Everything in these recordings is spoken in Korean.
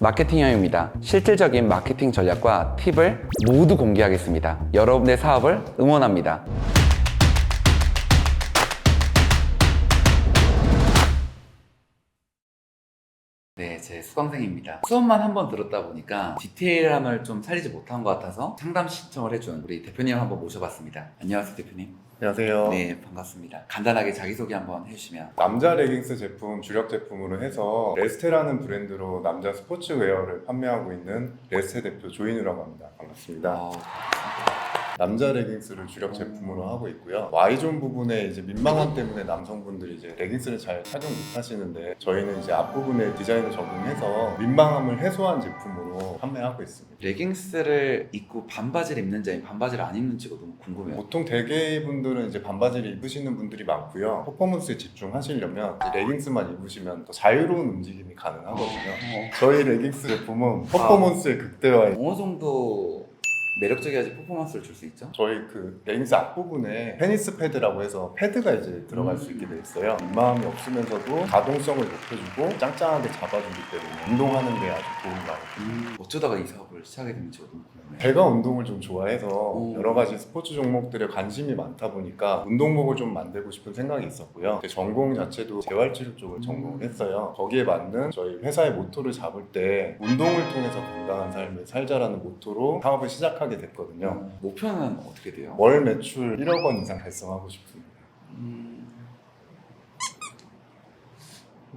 마케팅형입니다. 실질적인 마케팅 전략과 팁을 모두 공개하겠습니다. 여러분의 사업을 응원합니다. 네, 제 수강생입니다. 수업만 한 번 들었다 보니까 디테일함을 좀 살리지 못한 것 같아서 상담 신청을 해준 우리 대표님 한번 모셔봤습니다. 안녕하세요, 대표님. 안녕하세요. 네, 반갑습니다. 간단하게 자기소개 한번 해주시면. 남자 레깅스 제품 주력 제품으로 해서 레스테라는 브랜드로 남자 스포츠웨어를 판매하고 있는 레스테 대표 조인우라고 합니다. 반갑습니다. 어, 남자 레깅스를 주력 제품으로 하고 있고요. Y존 부분에 이제 민망함 때문에 남성분들이 이제 레깅스를 잘 착용 못 하시는데 저희는 이제 앞부분에 디자인을 적용해서 민망함을 해소한 제품으로 판매하고 있습니다. 레깅스를 입고 반바지를 입는지 아니면 반바지를 안 입는지가 너무 궁금해요. 보통 대개 분들은 이제 반바지를 입으시는 분들이 많고요. 퍼포먼스에 집중하시려면 이제 레깅스만 입으시면 더 자유로운 움직임이 가능하거든요. 어, 저희 레깅스 제품은 퍼포먼스의 극대화에 어느 정도 매력적이어야지 퍼포먼스를 줄 수 있죠? 저희 그 레깅스 앞부분에 페니스 패드라고 해서 패드가 이제 들어갈 수 있게 돼 있어요. 민망함이 없으면서도 가동성을 높여주고 짱짱하게 잡아주기 때문에 운동하는 데 아주 도움이 많이 돼요. 어쩌다가 이 사업을 시작하게 됐는지 궁금해요. 제가 운동을 좀 좋아해서 오. 여러 가지 스포츠 종목들에 관심이 많다 보니까 운동복을 좀 만들고 싶은 생각이 있었고요. 제 전공 자체도 재활치료 쪽을 전공을 했어요. 거기에 맞는 저희 회사의 모토를 잡을 때 운동을 통해서 건강한 삶을 살자라는 모토로 사업을 시작하게 됐거든요. 어, 목표는 어떻게 돼요? 월 매출 1억 원 이상 달성하고 싶습니다. 음...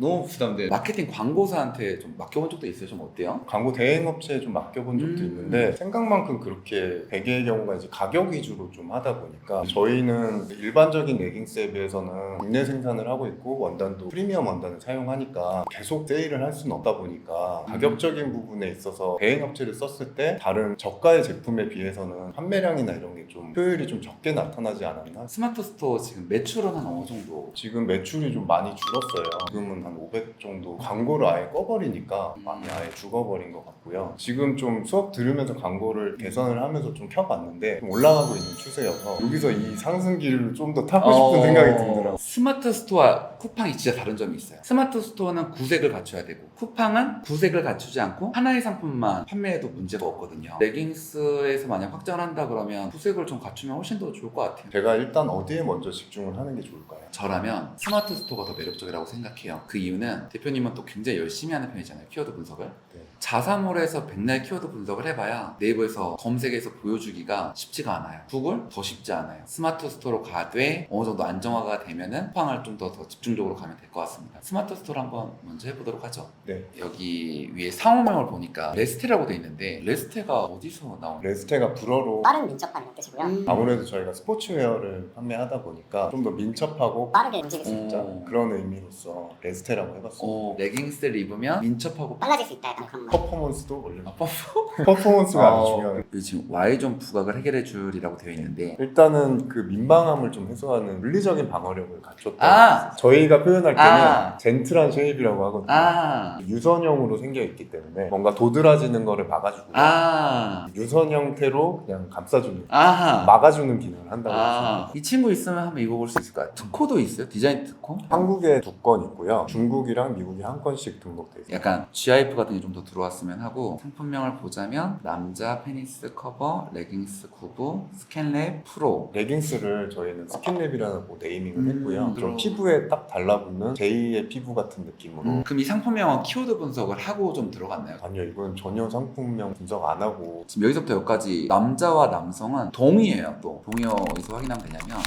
너무 부담돼. 마케팅 광고사한테 좀 맡겨본 적도 있어요? 좀 어때요? 광고 대행업체에 좀 맡겨본 적도 음. 있는데 생각만큼 그렇게 대개의 경우가 이제 가격 위주로 좀 하다 보니까 저희는 일반적인 레깅스에 비해서는 국내 생산을 하고 있고 원단도 프리미엄 원단을 사용하니까 계속 세일을 할 수는 없다 보니까 가격적인 부분에 있어서 대행업체를 썼을 때 다른 저가의 제품에 비해서는 판매량이나 이런 게 좀 효율이 좀 적게 나타나지 않았나 스마트 스토어 지금 매출은 한 어느 정도? 지금 매출이 좀 많이 줄었어요. 지금은 한500 정도 광고를 아예 꺼버리니까 많이 아예 죽어버린 것 같고요. 지금 좀 수업 들으면서 광고를 개선을 하면서 좀 켜봤는데 좀 올라가고 있는 추세여서 여기서 이 상승기를 좀 더 타고 싶은 어, 생각이 들더라고요. 스마트 스토어와 쿠팡이 진짜 다른 점이 있어요. 스마트 스토어는 구색을 갖춰야 되고 쿠팡은 구색을 갖추지 않고 하나의 상품만 판매해도 문제가 없거든요. 레깅스에서 만약 확장을 한다 그러면 구색을 좀 갖추면 훨씬 더 좋을 것 같아요. 제가 일단 어디에 먼저 집중을 하는 게 좋을까요? 저라면 스마트 스토어가 더 매력적이라고 생각해요. 그 이유는 대표님은 또 굉장히 열심히 하는 편이잖아요. 키워드 분석을. 네. 자사몰에서 백날 키워드 분석을 해봐야 네이버에서 검색에서 보여주기가 쉽지가 않아요. 구글 더 쉽지 않아요. 스마트 스토어로 가되 어느 정도 안정화가 되면은 쿠팡을 좀 더 더 집중적으로 가면 될 것 같습니다. 스마트 스토어를 한번 먼저 해보도록 하죠. 네. 여기 위에 상호명을 보니까 레스테라고 돼 있는데 레스테가 어디서 나온? 레스테가 불어로 빠른 민첩한 뜻이고요. 음. 아무래도 저희가 스포츠웨어를 판매하다 보니까 좀 더 민첩하고 빠르게 움직일 수있 진짜 어. 그런 의미로서 레스 테라고 해봤습니다. 어, 레깅스를 입으면 민첩하고 빨라질 수 있다 약간 그런. 퍼포먼스도 올려. 아, 퍼포? 퍼포먼스가 아주 어, 중요해요. 여기 지금 Y존 부각을 해결해 줄이라고 되어 있는데 일단은 그 민망함을 좀 해소하는 물리적인 방어력을 갖췄다. 아! 저희가 표현할 때는 아! 젠틀한 쉐입이라고 하거든요. 아! 유선형으로 생겨 있기 때문에 뭔가 도드라지는 거를 막아주고 아! 유선 형태로 그냥 감싸주는 아하! 막아주는 기능을 한다고 아, 했습니다. 이 친구 있으면 한번 입어볼 수 있을 것 같아요. 특허도 있어요? 디자인 특허? 한국에 두 건 있고요. 중국이랑 미국이 한 건씩 등록돼 있어요. 약간 GIF 같은 게 좀 더 들어왔으면 하고 상품명을 보자면 남자 페니스 커버, 레깅스 구부, 스캔랩 프로 레깅스를 저희는 스킨랩이라는 뭐 네이밍을 음, 했고요. 좀 그럼. 피부에 딱 달라붙는 제2의 피부 같은 느낌으로 음, 그럼 이 상품명은 키워드 분석을 하고 좀 들어갔나요? 아니요, 이건 전혀 상품명 분석 안 하고 지금 여기서부터 여기까지 남자와 남성은 동의예요 또 동의어 어디서 확인하면 되냐면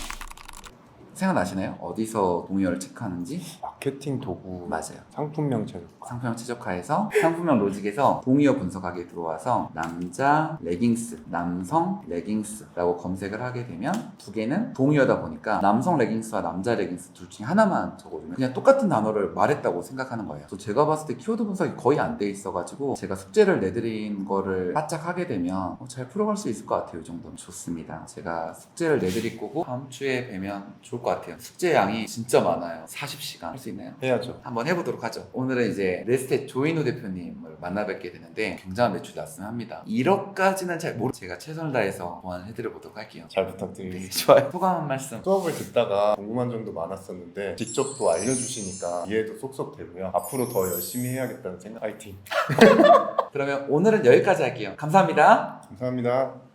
생각나시나요? 어디서 동의어를 체크하는지? 마케팅 도구 맞아요 상품명 제조 상품명 최적화해서 상품명 로직에서 동의어 분석하기 들어와서 남자 레깅스, 남성 레깅스라고 검색을 하게 되면 두 개는 동의어다 보니까 남성 레깅스와 남자 레깅스 둘 중에 하나만 적어주면 그냥 똑같은 단어를 말했다고 생각하는 거예요. 그래서 제가 봤을 때 키워드 분석이 거의 안 돼 있어가지고 제가 숙제를 내드린 거를 바짝 하게 되면 어, 잘 풀어갈 수 있을 것 같아요. 이 정도는 좋습니다. 제가 숙제를 내드릴 거고 다음 주에 뵈면 좋을 것것 같아요. 숙제 양이 진짜 많아요. 40시간 할 수 있 나요? 해야죠. 한번 해보도록 하죠. 오늘은 이제 레스테 조인호 대표님을 만나 뵙게 되는데 굉장한 매출 났으면 합니다. 1억까지는 잘 모르 제가 최선을 다해서 보완해드려 보도록 할게요. 잘 네, 부탁드리겠습니다. 좋아요. 소감 한 말씀. 수업을 듣다가 궁금한 점도 많았었는데 직접 또 알려주시니까 이해도 쏙쏙 되고요. 앞으로 더 열심히 해야겠다는 생각. 파이팅. 그러면 오늘은 여기까지 할게요. 감사합니다. 감사합니다.